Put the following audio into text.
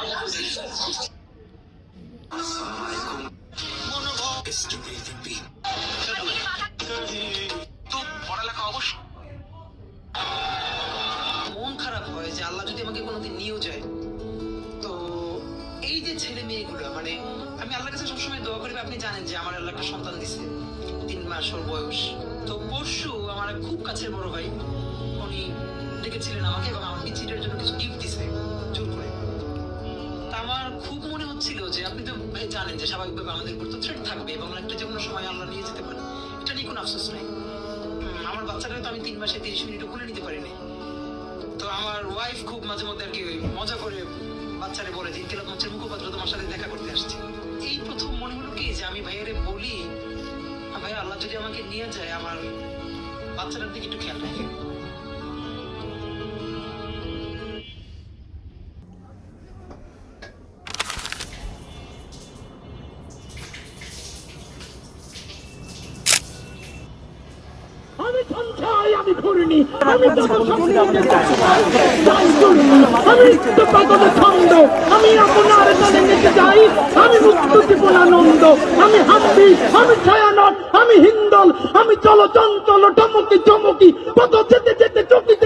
মন খারাপ হয় যে আল্লাহ যদি আমাকে কোনোদিন নিয়েও যায়। তো এই যে ছেলে মেয়েগুলো মানে আমি আল্লাহর কাছে সবসময় দোয়া করি, আপনি জানেন যে আমার আল্লাহ একটা সন্তান দিছে। তিন মাস ওর বয়স। তো পরশু আমার খুব কাছের বড় ভাই, উনি ডেকেছিলেন আমাকে এবং আমার জন্য কিছু গিফট দিছে। হচ্ছিল যে আপনি তো জানেন যে স্বাভাবিকভাবে আমাদের উপর তো থ্রেট থাকবে এবং একটা যে কোনো সময় আল্লাহ নিয়ে যেতে পারে। এটা নিয়ে কোনো আফসোস নাই। আমার বাচ্চাটা তো আমি তিন মাসে তিরিশ মিনিটও খুলে নিতে পারিনি। তো আমার ওয়াইফ খুব মাঝে মধ্যে আর কি মজা করে বাচ্চারে বলে যে ইনকিলাব মঞ্চের মুখপাত্র তোমার সাথে দেখা করতে আসছে। এই প্রথম মনে হলো কি যে আমি ভাইয়ারে বলি "আ, ভাই আল্লাহ যদি আমাকে নিয়ে যায় আমার বাচ্চাটার দিকে একটু খেয়াল রাখে আমি করিনি আমি করিনি আমি তো ছন্দ আমি আপনার নিতে যাই আমি মুক্ত জীবনানন্দ আমি হাম্পি আমি ছায়ানট আমি হিন্দল আমি চলো চঞ্চল টমকি চমকি কত যেতে যেতে চকি চমকি